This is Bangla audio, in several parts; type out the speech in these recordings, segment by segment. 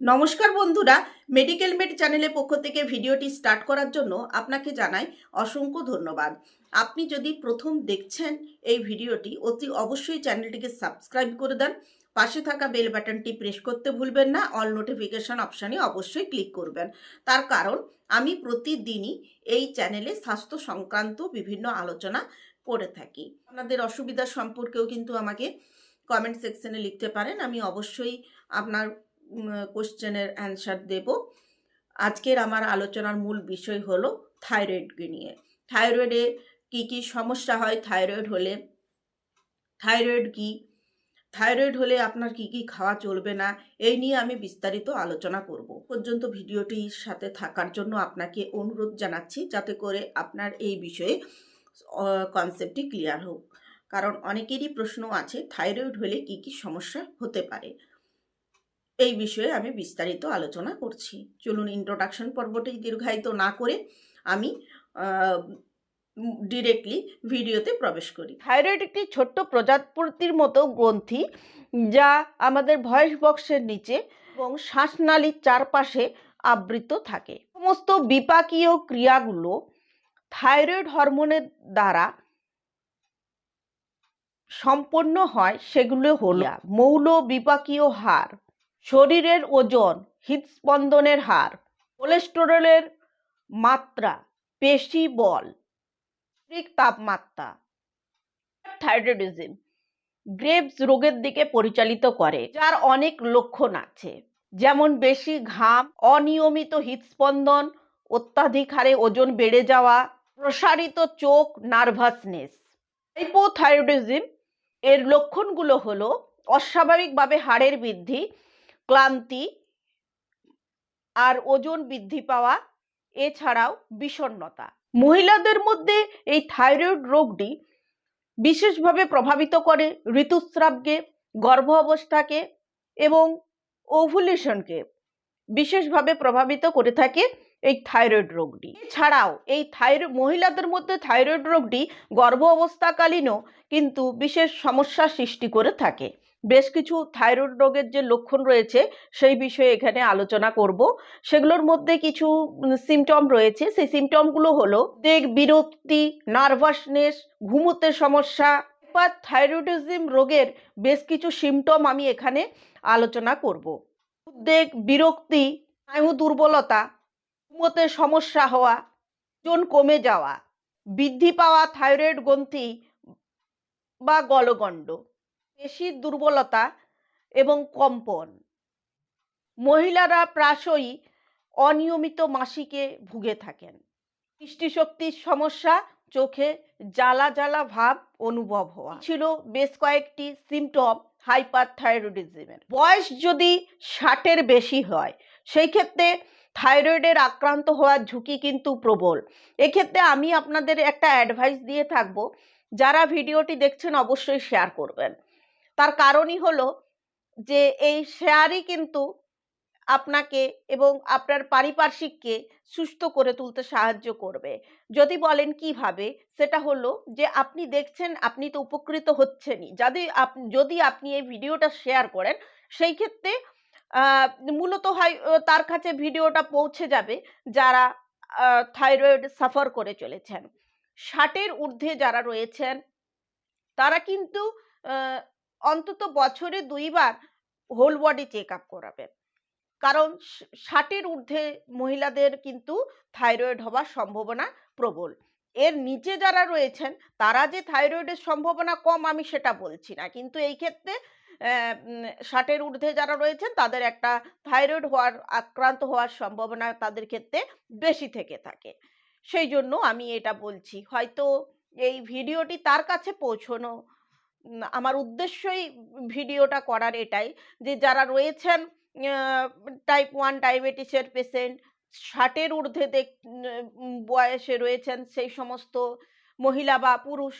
নমস্কার বন্ধুরা মেডিকেল মেড চ্যানেলের পক্ষ থেকে ভিডিওটি স্টার্ট করার জন্য আপনাকে জানাই অসংখ্য ধন্যবাদ। আপনি যদি প্রথম দেখছেন এই ভিডিওটি, অতি অবশ্যই চ্যানেলটিকে সাবস্ক্রাইব করে দেন। পাশে থাকা বেল বাটনটি প্রেস করতে ভুলবেন না অল নোটিফিকেশন অপশানে অবশ্যই ক্লিক করবেন। তার কারণ, আমি প্রতিদিনই এই চ্যানেলে স্বাস্থ্য সংক্রান্ত বিভিন্ন আলোচনা করে থাকি। আপনাদের অসুবিধা সম্পর্কেও কিন্তু আমাকে কমেন্ট সেকশনে লিখতে পারেন। আমি অবশ্যই আপনার কোশ্চেনের অ্যান্সার দেব। আজকের আমার আলোচনার মূল বিষয় হলো থাইরয়েডকে নিয়ে। থাইরয়েডে কি কি সমস্যা হয়? থাইরয়েড হলে, থাইরয়েড কি? থাইরয়েড হলে আপনার কি কি খাওয়া চলবে না? এই নিয়ে আমি বিস্তারিত আলোচনা করব। পর্যন্ত ভিডিওটির সাথে থাকার জন্য আপনাকে অনুরোধ জানাচ্ছি যাতে করে আপনার এই বিষয়ে কনসেপ্টটি ক্লিয়ার হোক। কারণ অনেকেরই প্রশ্ন আছে, থাইরয়েড হলে কি কি সমস্যা হতে পারে? এই বিষয়ে আমি বিস্তারিত আলোচনা করছি। চলুন ইন্ট্রোডাকশন পর্বটি দীর্ঘায়িত না করে আমি ডিরেক্টলি ভিডিওতে প্রবেশ করি। থাইরয়েড একটি ছোট্ট প্রজাপতির মতো গ্রন্থি যা আমাদের ভয়েস বক্সের নিচে এবং শ্বাসনালীর চারপাশে আবৃত থাকে। সমস্ত বিপাকীয় ক্রিয়াগুলো থাইরয়েড হরমোনের দ্বারা সম্পন্ন হয় সেগুলো হলো মৌল বিপাকীয় হার শরীরের ওজন, হৃদস্পন্দনের হার, কোলেস্টেরলের মাত্রা, পেশি বল তাপমাত্রা থাইরয়েডিজম গ্রেভস রোগের দিকে পরিচালিত করে, যার অনেক লক্ষণ আছে। যেমন বেশি ঘাম, অনিয়মিত হৃদস্পন্দন, অত্যাধিক হারে ওজন বেড়ে যাওয়া, প্রসারিত চোখ, নার্ভাসনেস। হাইপোথাইরয়েডিজম এর লক্ষণগুলো হলো, অস্বাভাবিকভাবে হাড়ের বৃদ্ধি ক্লান্তি আর ওজন বৃদ্ধি পাওয়া এছাড়াও বিষণ্ণতা। মহিলাদের মধ্যে এই থাইরয়েড রোগটি বিশেষভাবে প্রভাবিত করে ঋতুস্রাবকে গর্ভ অবস্থাকে এবং ওভুলেশনকে বিশেষভাবে প্রভাবিত করে থাকে এই থাইরয়েড রোগটি। এছাড়াও এই থাইরয়েড মহিলাদের মধ্যে থাইরয়েড রোগটি গর্ভ অবস্থাকালীনও কিন্তু বিশেষ সমস্যার সৃষ্টি করে থাকে। বেশ কিছু থাইরয়েড রোগের যে লক্ষণ রয়েছে, সেই বিষয়ে এখানে আলোচনা করব। সেগুলোর মধ্যে কিছু সিমটম রয়েছে। সেই সিমটমগুলো হলো দেখ বিরক্তি নার্ভাসনেস ঘুমোতে সমস্যা বা থাইরয়েডিজম রোগের বেশ কিছু সিমটম আমি এখানে আলোচনা করব। উদ্বেগ, বিরক্তি, স্নায়ু দুর্বলতা, ঘুমোতে সমস্যা হওয়া, ওজন কমে যাওয়া, বৃদ্ধি পাওয়া থাইরয়েড গ্রন্থি বা গলগণ্ড। পেশির দুর্বলতা এবং কম্পন। মহিলারা প্রায়শই অনিয়মিত মাসিকে ভুগে থাকেন। দৃষ্টিশক্তির সমস্যা, চোখে জ্বালা জ্বালা ভাব অনুভব হওয়া। ছিল বেশ কয়েকটি সিমটম হাইপার থাইরয়েডিজমের বয়স যদি ষাটের বেশি হয়, সেই ক্ষেত্রে থাইরয়েডের আক্রান্ত হওয়ার ঝুঁকি কিন্তু প্রবল। এক্ষেত্রে আমি আপনাদের একটা অ্যাডভাইস দিয়ে থাকব। যারা ভিডিওটি দেখছেন, অবশ্যই শেয়ার করবেন। তার কারণই হলো যে, এই শেয়ারই কিন্তু আপনাকে এবং আপনার পারিপার্শ্বিককে সুস্থ করে তুলতে সাহায্য করবে। যদি বলেন কীভাবে, সেটা হলো যে, আপনি দেখছেন, আপনি তো উপকৃত হচ্ছেনই। যদি আপনি যদি আপনি এই ভিডিওটা শেয়ার করেন, সেই ক্ষেত্রে মূলত হয় তার কাছে ভিডিওটা পৌঁছে যাবে যারা থাইরয়েড সাফার করে চলেছেন। ষাটের ঊর্ধ্বে যারা রয়েছেন, তারা কিন্তু অন্তত বছরে দুইবার হোল বডি চেক আপ করাবেন কারণ ষাটের ঊর্ধ্বে মহিলাদের কিন্তু থাইরয়েড হওয়ার সম্ভাবনা প্রবল। এর নিচে যারা রয়েছেন, তারা যে থাইরয়েডের সম্ভাবনা কম আমি সেটা বলছি না। কিন্তু এই ক্ষেত্রে ষাটের ঊর্ধ্বে যারা রয়েছেন, তাদের একটা থাইরয়েড হওয়ার, আক্রান্ত হওয়ার সম্ভাবনা তাদের ক্ষেত্রে বেশি থেকে থাকে। সেই জন্য আমি এটা বলছি। হয়তো এই ভিডিওটি তার কাছে পৌঁছনো আমার উদ্দেশ্যই ভিডিওটা করার এটাই যে, যারা রয়েছেন টাইপ ওয়ান ডায়াবেটিসের পেশেন্ট ষাটের ঊর্ধ্বে বয়সে রয়েছেন সেই সমস্ত মহিলা বা পুরুষ,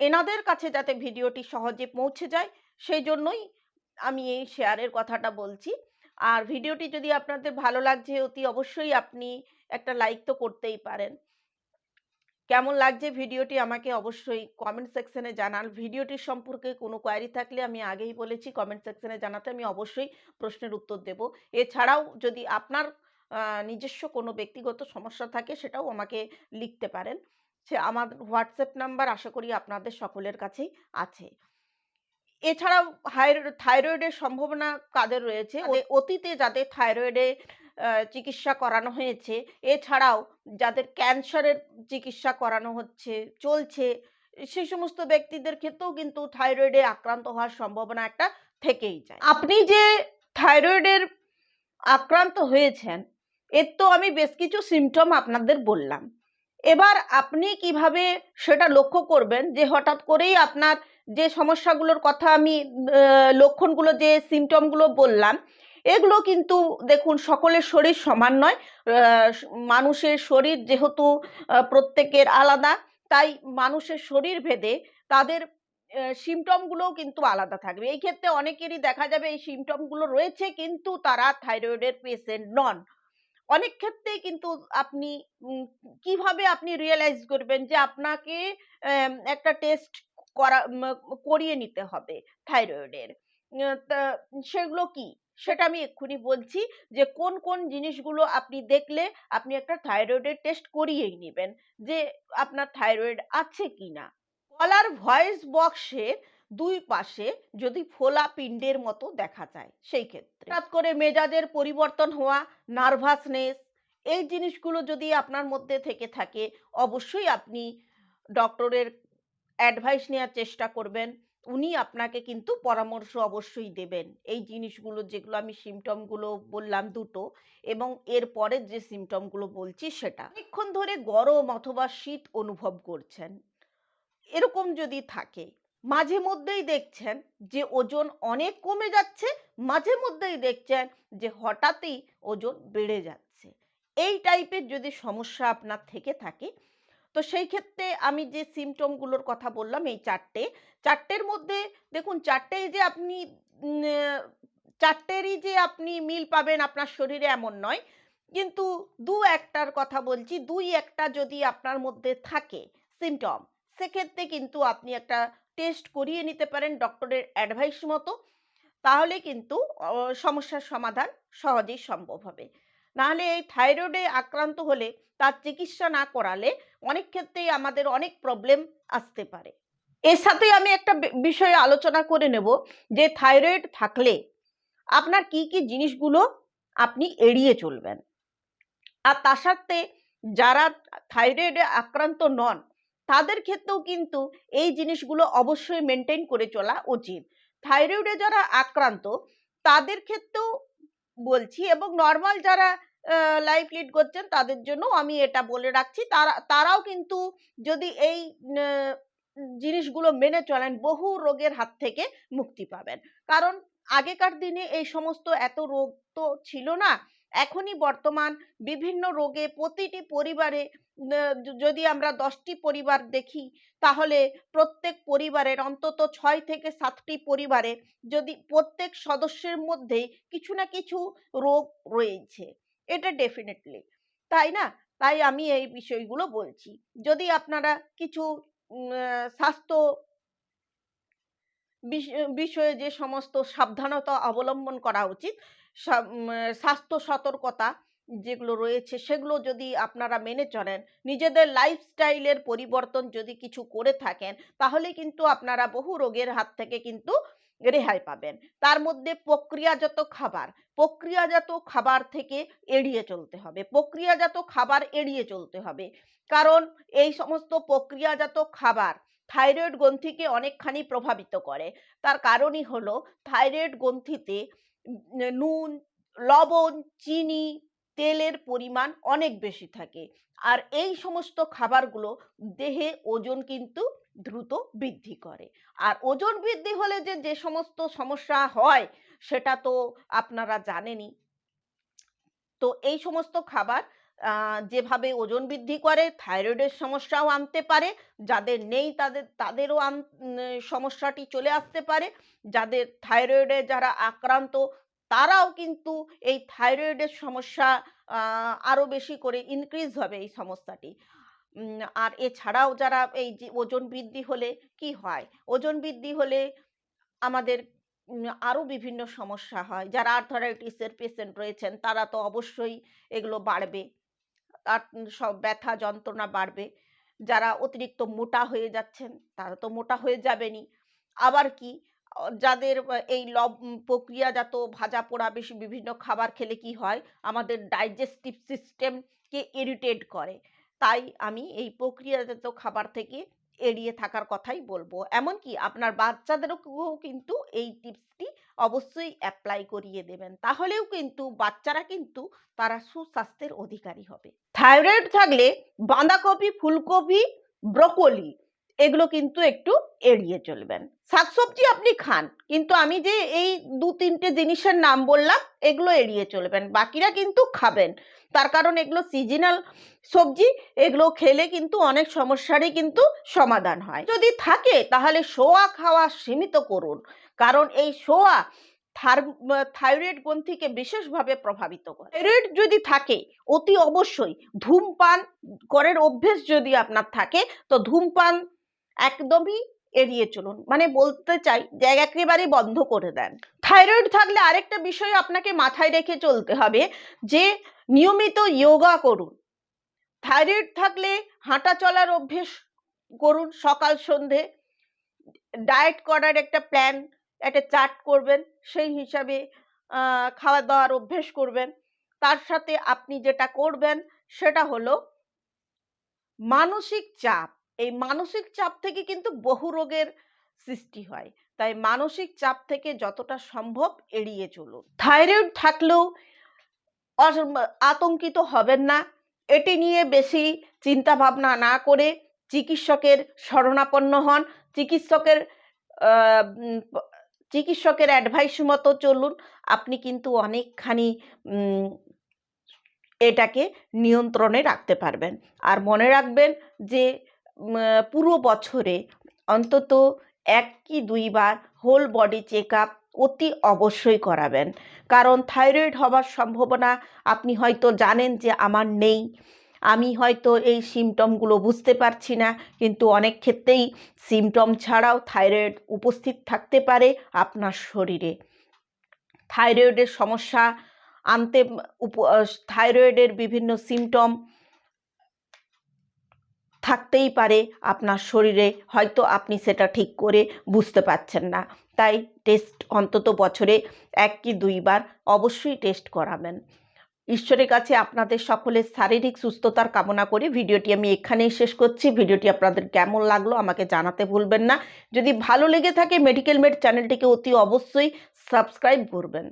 এনাদের কাছে যাতে ভিডিওটি সহজে পৌঁছে যায়, সেই জন্যই আমি এই শেয়ারের কথাটা বলছি। আর ভিডিওটি যদি আপনাদের ভালো লাগছে, অতি অবশ্যই আপনি একটা লাইক তো করতেই পারেন। কেমন লাগছে ভিডিওটি আমাকে অবশ্যই কমেন্ট সেকশনে জানান। ভিডিওটির সম্পর্কে কোনো কোয়ারি থাকলে আমি আগেই বলেছি কমেন্ট সেকশনে জানাতে আমি অবশ্যই প্রশ্নের উত্তর দেব। এছাড়াও যদি আপনার নিজস্ব কোনো ব্যক্তিগত সমস্যা থাকে সেটাও আমাকে লিখতে পারেন। সে আমার হোয়াটসঅ্যাপ নাম্বার আশা করি আপনাদের সকলের কাছেই আছে। এছাড়াও হাইর- থাইরয়েডের সম্ভাবনা কাদের রয়েছে? অতীতে যাদের থাইরয়েডে চিকিৎসা করানো হয়েছে। এছাড়াও যাদের ক্যান্সারের চিকিৎসা করানো হচ্ছে, চলছে সেই সমস্ত ব্যক্তিদের ক্ষেত্রেও কিন্তু থাইরয়েডে আক্রান্ত হওয়ার সম্ভাবনা একটা থেকেই যায়। আপনি যে থাইরয়েডের আক্রান্ত হয়েছেন, এর তো আমি বেশ কিছু সিমটম আপনাদের বললাম। এবার আপনি কীভাবে সেটা লক্ষ্য করবেন যে হঠাৎ করেই আপনার যে সমস্যাগুলোর কথা আমি লক্ষণগুলো যে সিমটমগুলো বললাম এগুলো কিন্তু দেখুন, সকলের শরীর সমান নয়। মানুষের শরীর যেহেতু প্রত্যেকের আলাদা, তাই মানুষের শরীর ভেদে তাদের সিমটমগুলোও কিন্তু আলাদা থাকবে। এই ক্ষেত্রে অনেকেরই দেখা যাবে এই সিমটমগুলো রয়েছে, কিন্তু তারা থাইরয়েডের পেশেন্ট নন। অনেক ক্ষেত্রেই কিন্তু আপনি কীভাবে আপনি রিয়েলাইজ করবেন যে আপনাকে একটা টেস্ট করা করিয়ে নিতে হবে থাইরয়েডের? সেগুলো কি? সেটা আমি এক্ষুনি বলছি যে, কোন কোন জিনিসগুলো আপনি দেখলে আপনি একটা থাইরয়েডের টেস্ট করিয়েই নেবেন যে, আপনার থাইরয়েড আছে কি না গলার ভয়েস বক্সের দুই পাশে যদি ফোলা পিণ্ডের মতো দেখা যায়, সেই ক্ষেত্রে। হঠাৎ করে মেজাজের পরিবর্তন হওয়া, নার্ভাসনেস, এই জিনিসগুলো যদি আপনার মধ্যে থেকে থাকে, অবশ্যই আপনি ডক্টরের অ্যাডভাইস নেওয়ার চেষ্টা করবেন। উনি আপনাকে কিন্তু পরামর্শ অবশ্যই দেবেন। এই জিনিসগুলো যেগুলো আমি সিমটমগুলো বললাম দুটো এবং এর পরের যে সিমটমগুলো বলছি সেটা। অনেকক্ষণ ধরে গরম অথবা শীত অনুভব করছেন। এরকম যদি থাকে, মাঝে মধ্যেই দেখছেন যে ওজন অনেক কমে যাচ্ছে, মাঝে মধ্যেই দেখছেন যে হঠাৎই ওজন বেড়ে যাচ্ছে। এই টাইপের যদি সমস্যা আপনার থেকে থাকে তো সেই ক্ষেত্রে আমি যে সিমটমগুলোর কথা বললাম, এই চারটে, চারটের মধ্যে দেখুন চারটেই যে আপনি চারটেরই যে আপনি মিল পাবেন আপনার শরীরে এমন নয়। কিন্তু দু একটার কথা বলছি, দুই একটা যদি আপনার মধ্যে থাকে সিমটম সেক্ষেত্রে কিন্তু আপনি একটা টেস্ট করিয়ে নিতে পারেন ডক্টরের অ্যাডভাইস মতো। তাহলে কিন্তু সমস্যার সমাধান সহজেই সম্ভব হবে। নাহলে এই থাইরয়েডে আক্রান্ত হলে তার চিকিৎসা না করালে অনেক ক্ষেত্রেই আমাদের অনেক প্রবলেম আসতে পারে। এর সাথে আমি একটা বিষয়ে আলোচনা করে নেব যে থাইরয়েড থাকলে আপনার কি কি জিনিসগুলো আপনি এড়িয়ে চলবেন। আর তার সাথে যারা থাইরয়েডে আক্রান্ত নন, তাদের ক্ষেত্রেও কিন্তু এই জিনিসগুলো অবশ্যই মেনটেন করে চলা উচিত। থাইরয়েডে যারা আক্রান্ত, তাদের ক্ষেত্রেও বলছি এবং নর্মাল যারা লাইফ লিড করছেন, তাদের জন্য আমি এটা বলে রাখছি। তারা, তারাও কিন্তু যদি এই জিনিসগুলো মেনে চলেন, বহু রোগের হাত থেকে মুক্তি পাবেন। কারণ আগেকার দিনে এই সমস্ত এত রোগ তো ছিল না। এখনই বর্তমান বিভিন্ন রোগে প্রতিটি পরিবারে যদি আমরা দশটি পরিবার দেখি, তাহলে প্রত্যেক পরিবারের অন্তত ছয় থেকে সাতটি পরিবারে যদি প্রত্যেক সদস্যের মধ্যে কিছু না কিছু রোগ রয়েছে এটা ডেফিনেটলি তাই না? তাই আমি এই বিষয়গুলো বলছি। যদি আপনারা কিছু স্বাস্থ্য বিষ- বিষয়ে যে সমস্ত সাবধানতা অবলম্বন করা উচিত স্বাস্থ্য সতর্কতা যেগুলো রয়েছে, সেগুলো যদি আপনারা মেনে চলেন, নিজেদের লাইফস্টাইলের পরিবর্তন যদি কিছু করে থাকেন, তাহলে কিন্তু আপনারা বহু রোগের হাত থেকে কিন্তু রেহাই পাবেন। তার মধ্যে প্রক্রিয়াজাত খাবার প্রক্রিয়াজাত খাবার থেকে এড়িয়ে চলতে হবে। প্রক্রিয়াজাত খাবার এড়িয়ে চলতে হবে। কারণ এই সমস্ত প্রক্রিয়াজাত খাবার থাইরয়েড গ্রন্থিকে অনেকখানি প্রভাবিত করে। তার কারণই হলো থাইরয়েড গ্রন্থিতে নুন, লবণ, চিনি, তেলের পরিমাণ অনেক বেশি থাকে। আর এই সমস্ত খাবারগুলো দেহে ওজন কিন্তু দ্রুত বৃদ্ধি করে। আর ওজন বৃদ্ধি হলে যে যে সমস্ত সমস্যা হয় সেটা তো আপনারা জানেনই। তো এই সমস্ত খাবার যেভাবে ওজন বৃদ্ধি করে থাইরয়েডের সমস্যাও আনতে পারে যাদের নেই তাদের তাদেরও সমস্যাটি চলে আসতে পারে। যাদের থাইরয়েডে যারা আক্রান্ত তারাও কিন্তু এই থাইরয়েডের সমস্যা আহ, আরও বেশি করে ইনক্রিজ হবে এই সমস্যাটি। আর এছাড়াও যারা এই ওজন বৃদ্ধি হলে কি হয়? ওজন বৃদ্ধি হলে আমাদের উম, আরও বিভিন্ন সমস্যা হয়। যারা আর্থারাইটিসের পেশেন্ট রয়েছেন তারা তো অবশ্যই এগুলো বাড়বে। আর সব ব্যথা যন্ত্রণা বাড়বে। যারা অতিরিক্ত মোটা হয়ে যাচ্ছেন তারা তো মোটা হয়ে যাবেনই। আবার কি যাদের এই লব প্রক্রিয়াজাত ভাজা পোড়া বেশি বিভিন্ন খাবার খেলে কি হয়? আমাদের ডাইজেস্টিভ সিস্টেমকে ইরিটেট করে। তাই আমি এই প্রক্রিয়াজাত খাবার থেকে এড়িয়ে থাকার কথাই বলব। এমনকি আপনার বাচ্চাদেরকেও কিন্তু এই টিপসটি অবশ্যই অ্যাপ্লাই করিয়ে দেবেন। তাহলেও কিন্তু বাচ্চারা কিন্তু তারা সুস্বাস্থ্যের অধিকারী হবে। থাইরয়েড থাকলে বাঁধাকপি, ফুলকপি, ব্রোকলি এগুলো কিন্তু একটু এড়িয়ে চলবেন। শাকসবজি আপনি খান, কিন্তু আমি যে এই দু তিনটে জিনিসের নাম বললাম, এগুলো এড়িয়ে চলবেন। বাকিরা কিন্তু খাবেন। তার কারণ এগুলো সিজনাল সবজি, এগুলো খেলে কিন্তু অনেক সমস্যারই কিন্তু সমাধান হয়। যদি থাকে, তাহলে সোয়া খাওয়া সীমিত করুন। কারণ এই সোয়া থাইরয়েড গ্রন্থিকে বিশেষভাবে প্রভাবিত করে। থাইরয়েড যদি থাকে, অতি অবশ্যই ধূমপান করার অভ্যেস যদি আপনার থাকে, তো ধূমপান একদমই এড়িয়ে চলুন। মানে বলতে চাই যে একেবারে বন্ধ করে দেন। থাইরয়েড থাকলে আরেকটা বিষয় আপনাকে মাথায় রেখে চলতে হবে যে, নিয়মিত যোগা করুন। থাইরয়েড থাকলে হাঁটা চলার অভ্যেস করুন সকাল, সন্ধে। ডায়েট করার একটা প্ল্যান, একটা চার্ট করবেন, সেই হিসাবে খাওয়া দাওয়ার অভ্যেস করবেন। তার সাথে আপনি যেটা করবেন, সেটা হলো মানসিক চাপ। এই মানসিক চাপ থেকে কিন্তু বহু রোগের সৃষ্টি হয়। তাই মানসিক চাপ থেকে যতটা সম্ভব এড়িয়ে চলুন। থাইরয়েড থাকলেও আতঙ্কিত হবেন না। এটি নিয়ে বেশি চিন্তা ভাবনা না করে চিকিৎসকের শরণাপন্ন হন। চিকিৎসকের চিকিৎসকের অ্যাডভাইস মতো চলুন। আপনি কিন্তু অনেকখানি এটাকে নিয়ন্ত্রণে রাখতে পারবেন। আর মনে রাখবেন যে পুরো বছরে অন্তত এক কি দুইবার হোল বডি চেক আপ অতি অবশ্যই করাবেন। কারণ থাইরয়েড হওয়ার সম্ভাবনা আপনি হয়তো জানেন যে আমার নেই। আমি হয়তো এই সিমটমগুলো বুঝতে পারছি না, কিন্তু অনেক ক্ষেত্রেই সিমটম ছাড়াও থাইরয়েড উপস্থিত থাকতে পারে আপনার শরীরে। থাইরয়েডের সমস্যা আনতে থাইরয়েডের বিভিন্ন সিমটম থাকতেই পারে আপনার শরীরে, হয়তো আপনি সেটা ঠিক করে বুঝতে পারছেন না। তাই টেস্ট অন্তত বছরে এক কি দুইবার অবশ্যই টেস্ট করাবেন। ঈশ্বরের কাছে আপনাদের সকলের শারীরিক সুস্থতার কামনা করে ভিডিওটি আমি এখানেই শেষ করছি। ভিডিওটি আপনাদের কেমন লাগল আমাকে জানাতে ভুলবেন না। যদি ভালো লেগে থাকে মেডিকেল মেড চ্যানেলটিকে অতি অবশ্যই সাবস্ক্রাইব করবেন।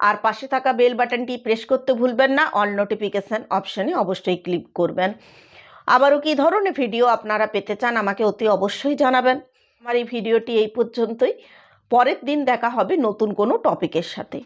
আর পাশে থাকা বেল বাটনটি প্রেস করতে ভুলবেন না। অল নোটিফিকেশান অপশানে অবশ্যই ক্লিক করবেন। আবারও কী ধরনের ভিডিও আপনারা পেতে চান আমাকে অতি অবশ্যই জানাবেন। আমার এই ভিডিওটি এই পর্যন্তই। পরের দিন দেখা হবে নতুন কোনো টপিকের সাথে।